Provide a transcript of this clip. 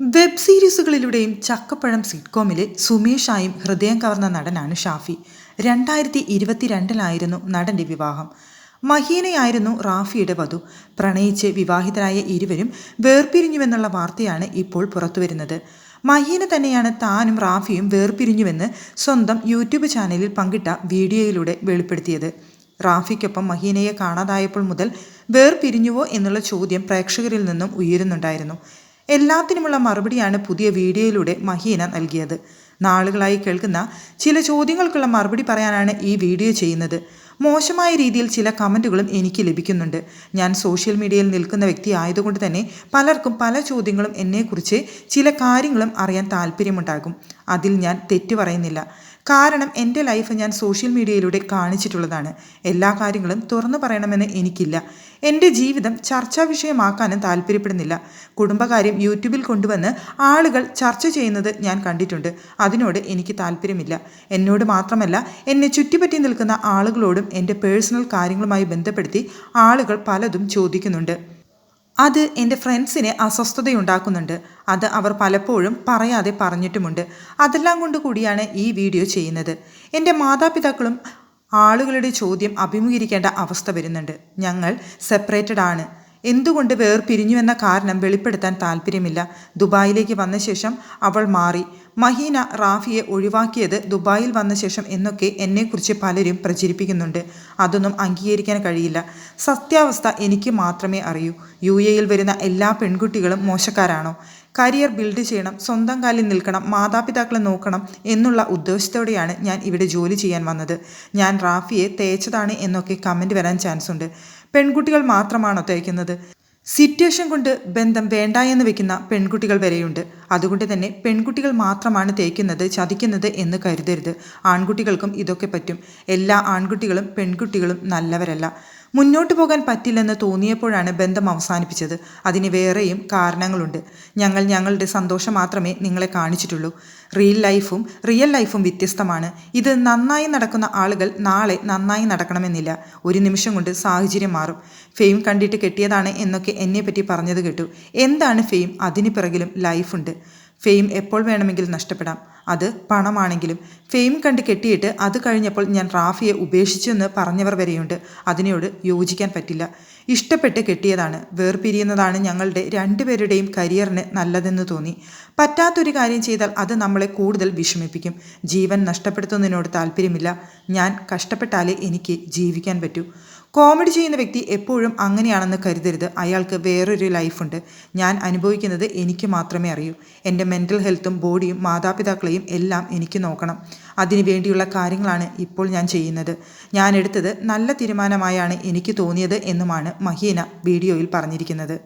Web സീരീസുകളിലൂടെയും ചക്കപ്പഴം സിറ്റ്കോമിലെ സുമേഷായും ഹൃദയം കവർന്ന നടനാണ് ഷാഫി. രണ്ടായിരത്തി ഇരുപത്തിരണ്ടിലായിരുന്നു നടന്റെ വിവാഹം. മഹീനയായിരുന്നു റാഫിയുടെ വധു. പ്രണയിച്ച് വിവാഹിതരായ ഇരുവരും വേർപിരിഞ്ഞുവെന്നുള്ള വാർത്തയാണ് ഇപ്പോൾ പുറത്തുവരുന്നത്. മഹീന തന്നെയാണ് താനും റാഫിയും വേർപിരിഞ്ഞുവെന്ന് സ്വന്തം യൂട്യൂബ് ചാനലിൽ പങ്കിട്ട വീഡിയോയിലൂടെ വെളിപ്പെടുത്തിയത്. റാഫിക്കൊപ്പം മഹീനയെ കാണാതായപ്പോൾ മുതൽ വേർപിരിഞ്ഞുവോ എന്നുള്ള ചോദ്യം പ്രേക്ഷകരിൽ നിന്നും ഉയരുന്നുണ്ടായിരുന്നു. എല്ലാത്തിനുമുള്ള മറുപടിയാണ് പുതിയ വീഡിയോയിലൂടെ മഹീന നൽകിയത്. നാളുകളായി കേൾക്കുന്ന ചില ചോദ്യങ്ങൾക്കുള്ള മറുപടി പറയാനാണ് ഈ വീഡിയോ ചെയ്യുന്നത്. മോശമായ രീതിയിൽ ചില കമന്റുകളും എനിക്ക് ലഭിക്കുന്നുണ്ട്. ഞാൻ സോഷ്യൽ മീഡിയയിൽ നിൽക്കുന്ന വ്യക്തി ആയതുകൊണ്ട് തന്നെ പലർക്കും പല ചോദ്യങ്ങളും എന്നെക്കുറിച്ച് ചില കാര്യങ്ങളും അറിയാൻ താല്പര്യമുണ്ടാകും. അതിൽ ഞാൻ തെറ്റു പറയുന്നില്ല. കാരണം എന്റെ ലൈഫ് ഞാൻ സോഷ്യൽ മീഡിയയിലൂടെ കാണിച്ചിട്ടുള്ളതാണ്. എല്ലാ കാര്യങ്ങളും തുറന്നു പറയണമെന്ന് എനിക്കില്ല. എന്റെ ജീവിതം ചർച്ചാ വിഷയമാക്കാനും താല്പര്യപ്പെടുന്നില്ല. കുടുംബകാര്യം യൂട്യൂബിൽ കൊണ്ടുവന്ന് ആളുകൾ ചർച്ച ചെയ്യുന്നത് ഞാൻ കണ്ടിട്ടുണ്ട്. അതിനോട് എനിക്ക് താല്പര്യമില്ല. എന്നോട് മാത്രമല്ല എന്നെ ചുറ്റിപ്പറ്റി നിൽക്കുന്ന ആളുകളോടും എന്റെ പേഴ്സണൽ കാര്യങ്ങളുമായി ബന്ധപ്പെടുത്തി ആളുകൾ പലതും ചോദിക്കുന്നുണ്ട്. അത് എന്റെ ഫ്രണ്ട്സിനെ അസ്വസ്ഥതയുണ്ടാക്കുന്നുണ്ട്. അത് അവർ പലപ്പോഴും പറയാതെ പറഞ്ഞിട്ടുമുണ്ട്. അതെല്ലാം കൊണ്ട് കൂടിയാണ് ഈ വീഡിയോ ചെയ്യുന്നത്. എന്റെ മാതാപിതാക്കളും ആളുകളുടെ ചോദ്യം അഭിമുഖീകരിക്കേണ്ട അവസ്ഥ വരുന്നുണ്ട്. ഞങ്ങൾ സെപ്പറേറ്റഡ് ആണ്. എന്തുകൊണ്ട് വേർപിരിഞ്ഞുവെന്ന കാരണം വെളിപ്പെടുത്താൻ താല്പര്യമില്ല ദുബായിലേക്ക് വന്ന ശേഷം അവൾ മാറി. മഹീന റാഫിയെ ഒഴിവാക്കിയത് ദുബായിൽ വന്ന ശേഷം എന്നൊക്കെ എന്നെക്കുറിച്ച് പലരും പ്രചരിപ്പിക്കുന്നുണ്ട്. അതൊന്നും അംഗീകരിക്കാൻ കഴിയില്ല. സത്യാവസ്ഥ എനിക്ക് മാത്രമേ അറിയൂ. യു എയിൽ വരുന്ന എല്ലാ പെൺകുട്ടികളും മോശക്കാരാണോ? കരിയർ ബിൽഡ് ചെയ്യണം സ്വന്തം കാലിൽ നിൽക്കണം മാതാപിതാക്കളെ നോക്കണം എന്നുള്ള ഉദ്ദേശത്തോടെയാണ് ഞാൻ ഇവിടെ ജോലി ചെയ്യാൻ വന്നത്. ഞാൻ റാഫിയെ തേച്ചതാണ് എന്നൊക്കെ കമന്റ് വരാൻ ചാൻസ് ഉണ്ട് പെൺകുട്ടികൾ മാത്രമാണോ തേക്കുന്നത് സിറ്റുവേഷൻ കൊണ്ട് ബന്ധം വേണ്ട എന്ന് വെക്കുന്ന പെൺകുട്ടികൾ വരെയുണ്ട്. അതുകൊണ്ട് തന്നെ പെൺകുട്ടികൾ മാത്രമാണ് തേക്കുന്നത് ചതിക്കുന്നത് എന്ന് കരുതരുത്. ആൺകുട്ടികൾക്കും ഇതൊക്കെ പറ്റും. എല്ലാ ആൺകുട്ടികളും പെൺകുട്ടികളും നല്ലവരല്ല. മുന്നോട്ട് പോകാൻ പറ്റില്ലെന്ന് തോന്നിയപ്പോഴാണ് ബന്ധം അവസാനിപ്പിച്ചത്. അതിന് വേറെയും കാരണങ്ങളുണ്ട്. ഞങ്ങൾ ഞങ്ങളുടെ സന്തോഷം മാത്രമേ നിങ്ങളെ കാണിച്ചിട്ടുള്ളൂ. റിയൽ ലൈഫും റിയൽ ലൈഫും വ്യത്യസ്തമാണ്. ഇത് നന്നായി നടക്കുന്ന ആളുകൾ നാളെ നന്നായി നടക്കണമെന്നില്ല. ഒരു നിമിഷം കൊണ്ട് സാഹചര്യം മാറും. ഫെയിം കണ്ടിട്ട് കെട്ടിയതാണ് എന്നൊക്കെ എന്നെപ്പറ്റി പറഞ്ഞത് കേട്ടു. എന്താണ് ഫെയിം അതിന് പിറകിലും ലൈഫുണ്ട് ഫെയിം എപ്പോൾ വേണമെങ്കിലും നഷ്ടപ്പെടാം. അത് പണമാണെങ്കിലും. ഫെയിം കണ്ട് കെട്ടിയിട്ട് അത് കഴിഞ്ഞപ്പോൾ ഞാൻ റാഫിയെ ഉപേക്ഷിച്ചെന്ന് പറഞ്ഞവർ വരെയുണ്ട്. അതിനോട് യോജിക്കാൻ പറ്റില്ല. ഇഷ്ടപ്പെട്ട് കെട്ടിയതാണ്. വേർപിരിയുന്നതാണ് ഞങ്ങളുടെ രണ്ടുപേരുടെയും കരിയറിന് നല്ലതെന്ന് തോന്നി. പറ്റാത്തൊരു കാര്യം ചെയ്താൽ അത് നമ്മളെ കൂടുതൽ വിഷമിപ്പിക്കും. ജീവൻ നഷ്ടപ്പെടുത്തുന്നതിനോട് താല്പര്യമില്ല. ഞാൻ കഷ്ടപ്പെട്ടാലേ എനിക്ക് ജീവിക്കാൻ പറ്റൂ. കോമഡി ചെയ്യുന്ന വ്യക്തി എപ്പോഴും അങ്ങനെയാണെന്ന് കരുതരുത്. അയാൾക്ക് വേറൊരു ലൈഫുണ്ട്. ഞാൻ അനുഭവിക്കുന്നത് എനിക്ക് മാത്രമേ അറിയൂ. എന്റെ മെന്റൽ ഹെൽത്തും ബോഡിയും മാതാപിതാക്കളെയും എല്ലാം എനിക്ക് നോക്കണം. അതിനു വേണ്ടിയുള്ള കാര്യങ്ങളാണ് ഇപ്പോൾ ഞാൻ ചെയ്യുന്നത്. ഞാൻ എടുത്തത് നല്ല തീരുമാനമായാണ് എനിക്ക് തോന്നിയത് എന്നുമാണ് മഹീന വീഡിയോയിൽ പറഞ്ഞിരിക്കുന്നത്.